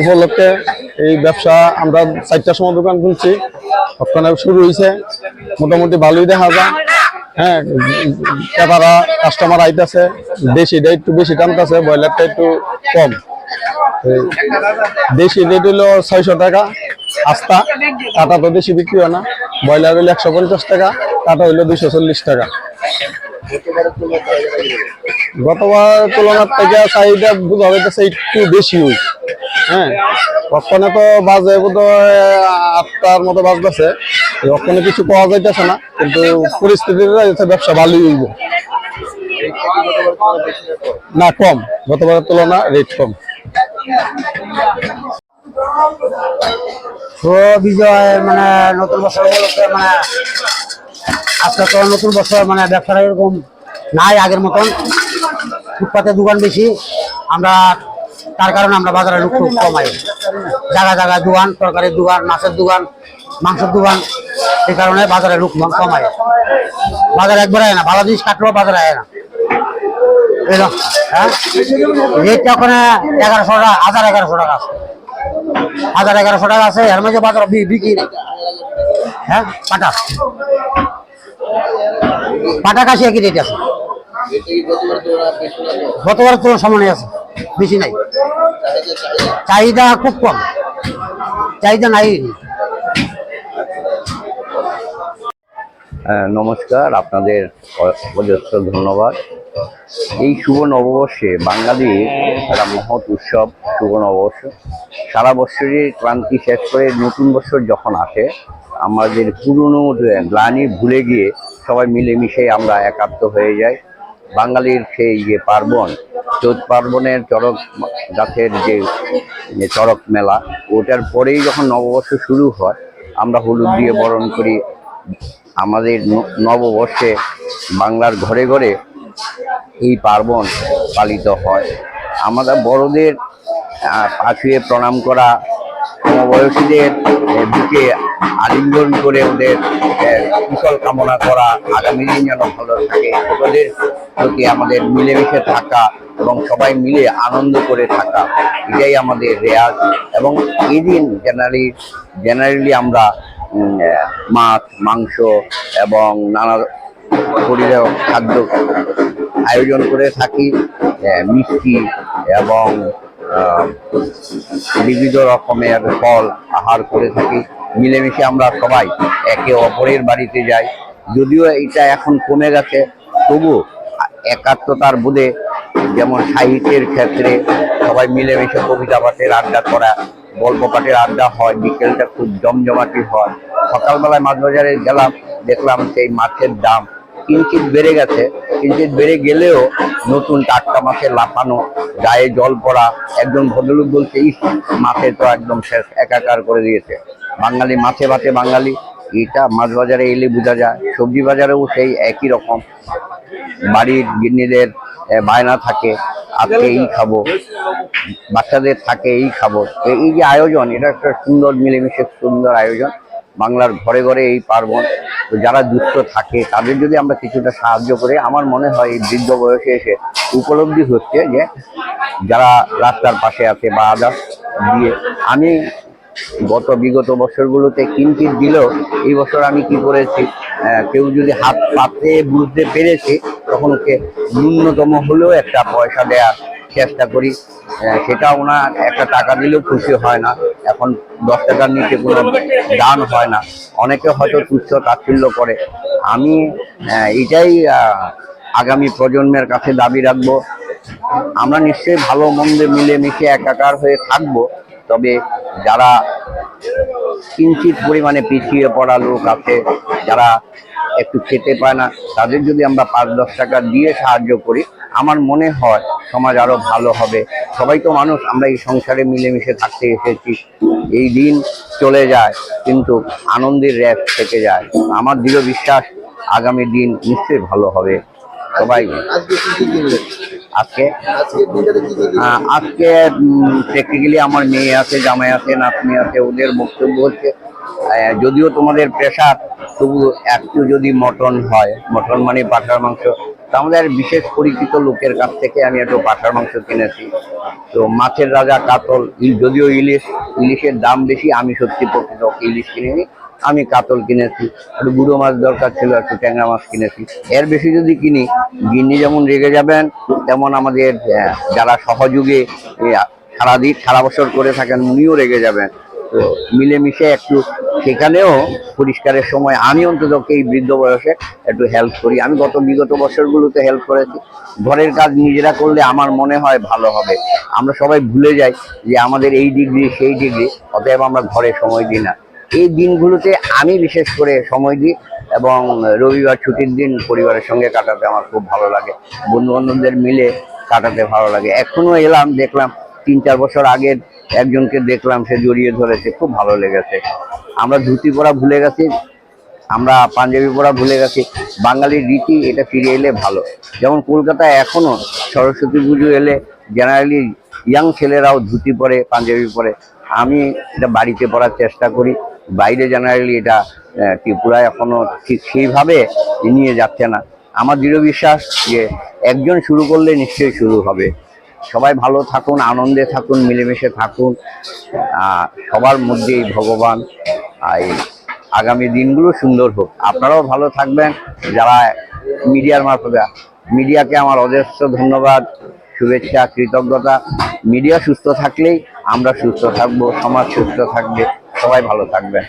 উপলক্ষে এই ব্যবসা আমরা চারটার সময় দোকান খুলছি। সবখানে শুরু হয়েছে মোটামুটি ভালোই দেখা যায়। হ্যাঁ ক্রেতারা কাস্টমার আইতেছে। দেশিটা একটু বেশি টানতেছে, ব্রয়লারটা একটু কম। দেশি রেট হইল ছয়শো টাকা, আস্তা। কাটা তো বেশি বিক্রি হয় না। ব্রয়লার হইল একশো পঞ্চাশ টাকা। কাটা হইল দুইশো চল্লিশ টাকা। গতবার তুলনার থেকে চাহিদা বোঝা যাইতেছে একটু বেশি হই হ্যাঁ ওখানে তো বাজে বোধ আটটার মতো বাজতেছে। ওখানে কিছু পাওয়া যাইতেছে না, কিন্তু পরিস্থিতিতে ব্যবসা ভালোই হইব। না, কম। গতবারের তুলনা রেট কম। বিজয় মানে নতুন বছর মানে আজকে তো নতুন বছর মানে ব্যবসাটা এরকম নাই আগের মতন। ফুটপাতের দোকান বেশি, আমরা তার কারণে আমরা বাজারে লোক খুব কমাই জায়গা জায়গায় দোকান, তরকারির দোকান, মাছের দোকান, মাংসের দোকান, এই কারণে বাজারে লোক কমায় বাজারে একবার আয় না, ভালো জিনিস কাটলেও বাজারে আয় না। এরকম হ্যাঁ? রেটটা ওখানে এগারোশো টাকা, হাজার এগারোশো টাকা আছে। হাজার এগারোশো টাকা আছে বাজার বিক্রি হ্যাঁ? পাটা। পাটা কাশি একই রেট আছে। গতবার তো সমানে আছে বেশি নাই। চাহিদা খুব কম চাহিদা নাই। হ্যাঁ, নমস্কার আপনাদের অজস্র ধন্যবাদ। এই শুভ নববর্ষে বাঙালির একটা মহৎ উৎসব শুভ নববর্ষ। সারা বছরের ক্লান্তি শেষ করে নতুন বছর যখন আসে, আমাদের পুরনো গ্লানি ভুলে গিয়ে সবাই মিলেমিশে আমরা একাত্ম হয়ে যাই। বাঙালির সেই যে পার্বণ চৈত পার্বণের চড়ক গাছের যে চড়ক মেলা, ওটার পরেই যখন নববর্ষ শুরু হয়, আমরা হলুদ দিয়ে বরণ করি। আমাদের নববর্ষে বাংলার ঘরে ঘরে এই পার্বণ পালিত হয়। আমরা বড়দের পা ছুঁয়ে প্রণাম করা সমবয়সীদের বুকে আলিঙ্গন করে ওদের কুশল কামনা করা আগামী দিন যেন ভালো থাকে। ছোটদের প্রতি আমাদের মিলেমিশে থাকা এবং সবাই মিলে আনন্দ করে থাকা, এটাই আমাদের রেয়াজ। এবং এই দিন জেনারেলি জেনারেলি আমরা মাছ, মাংস এবং নানা পরিবার খাদ্য আয়োজন করে থাকি মিষ্টি এবং বিবিধ রকমের ফল আহার করে থাকি। মিলেমিশে আমরা সবাই একে অপরের বাড়িতে যাই। যদিও এটা এখন কমে গেছে, তবু একাত্মতার বোধে যেমন সাহিত্যের ক্ষেত্রে সবাই মিলেমিশে কবিতা পাঠের আড্ডা করা, গল্প পাঠের আড্ডা হয়, বিকেলটা খুব জমজমাটি হয়। সকালবেলায় মাছ বাজারে গেলাম, দেখলাম সেই মাছের দাম কিঞ্চিত বেড়ে গেছে। কিঞ্চিত বেড়ে গেলেও নতুন টাটকা মাছের লাফানো, গায়ে জল পড়া একজন ভদ্রলোক বলছে, ইস, মাছে তো একদম শেষ, একাকার করে দিয়েছে। বাঙালি মাছে ভাতে বাঙালি, এটা মাছ বাজারে এলে বোঝা যায়, সবজি বাজারেও সেই একই রকম। বাড়ির গিন্নিদের বায়না থাকে আজকে এই খাব, বাচ্চাদের থাকে, এই খাব। এই যে আয়োজন, এটা একটা সুন্দর, মিলেমিশে সুন্দর আয়োজন। বাংলার ঘরে ঘরে এই পার্বণ। তো যারা যুক্ত থাকে, তাদের যদি আমরা কিছুটা সাহায্য করি, আমার মনে হয় এই বৃদ্ধ বয়সে এসে উপলব্ধি হচ্ছে যে, যারা রাস্তার পাশে আছে বা আদার্স দিয়ে, আমি গত বিগত বছরগুলোতে কিঞ্চিত দিলেও এই বছর আমি কি করেছি কেউ যদি হাত পাতে বুঝতে পেরেছে, তখন ওকে ন্যূনতম হলেও একটা পয়সা দেওয়ার চেষ্টা করি সেটা ওনার একটা টাকা দিলেও খুশি হয় না। এখন দশ টাকার নিচে কোনো দান হয় না। অনেকে হয়তো তুচ্ছ তাচ্ছিল্য করে। আমি এটাই আগামী প্রজন্মের কাছে দাবি রাখব। আমরা নিশ্চয়ই ভালো মন্দে মিলেমিশে একাকার হয়ে থাকব, তবে যারা কিঞ্চিত পরিমাণে পিছিয়ে পড়া লোক আছে, যারা একটু খেতে পায় না, তাদের যদি আমরা পাঁচ, দশ টাকা দিয়ে সাহায্য করি আমার মনে হয় সমাজ আরও ভালো হবে। সবাই তো মানুষ, আমরা এই সংসারে মিলেমিশে থাকতে এসেছি। এই দিন চলে যায়, কিন্তু আনন্দের র্যাপ থেকে যায়। আমার দৃঢ় বিশ্বাস, আগামী দিন নিশ্চয়ই ভালো হবে। সবাই আজকে? আজকে প্র্যাকটিক্যালি আমার মেয়ে আছে, জামাই আছে, নাতনি আছে, ওদের বক্তব্য হচ্ছে যদিও তোমাদের প্রেশার তবু একটু যদি মটন হয়, মটন মানে পাঠার মাংস আমাদের বিশেষ পরিচিত লোকের কাছ থেকে আমি একটু পাঠার মাংস কিনেছি। তো মাছের রাজা কাতল যদিও ইলিশ, ইলিশের দাম বেশি, আমি সত্যি প্রকৃত ইলিশ কিনিনি, আমি কাতল কিনেছি। একটু গুঁড়ো মাছ দরকার ছিল, একটু ট্যাংরা মাছ কিনেছি। এর বেশি যদি কিনি, গিন্নি যেমন রেগে যাবেন, তেমন আমাদের যারা সহযোগে সারাদিন সারা বছর করে থাকেন, উনিও রেগে যাবেন। মিলেমিশে একটু সেখানেও পরিষ্কারের সময় আমি অন্তত এই বৃদ্ধ বয়সে একটু হেল্প করি। আমি গত বিগত বছরগুলোতে হেল্প করেছি। ঘরের কাজ নিজেরা করলে আমার মনে হয় ভালো হবে। আমরা সবাই ভুলে যাই যে আমাদের এই ডিগ্রি সেই ডিগ্রি অতএব আমরা ঘরে সময় দিই না। এই দিনগুলোতে আমি বিশেষ করে সময় দিই এবং রবিবার ছুটির দিন পরিবারের সঙ্গে কাটাতে আমার খুব ভালো লাগে। বন্ধু বান্ধবদের মিলে কাটাতে ভালো লাগে। এখনও এলাম, দেখলাম তিন চার বছর আগের একজনকে দেখলাম, সে জড়িয়ে ধরেছে, খুব ভালো লেগেছে। আমরা ধুতি পরা ভুলে গেছি, আমরা পাঞ্জাবি পরা ভুলে গেছি, বাঙালির রীতি এটা ফিরে এলে ভালো। যেমন কলকাতায় এখনও সরস্বতী পুজো এলে জেনারেলি ইয়াং ছেলেরাও ধুতি পরে, পাঞ্জাবি পরে। আমি এটা বাড়িতে পরার চেষ্টা করি, বাইরে জেনারেলি এটা ত্রিপুরা এখনও ঠিক সেইভাবে নিয়ে যাচ্ছে না। আমার দৃঢ় বিশ্বাস যে একজন শুরু করলে নিশ্চয়ই শুরু হবে। সবাই ভালো থাকুন, আনন্দে থাকুন, মিলেমিশে থাকুন। সবার মধ্যেই ভগবান এই আগামী দিনগুলো সুন্দর হোক। আপনারাও ভালো থাকবেন। যারা মিডিয়ার মারফতে, মিডিয়াকে আমার অজস্র ধন্যবাদ, শুভেচ্ছা, কৃতজ্ঞতা। মিডিয়া সুস্থ থাকলেই আমরা সুস্থ থাকব, সমাজ সুস্থ থাকবে, সবাই ভালো থাকবেন।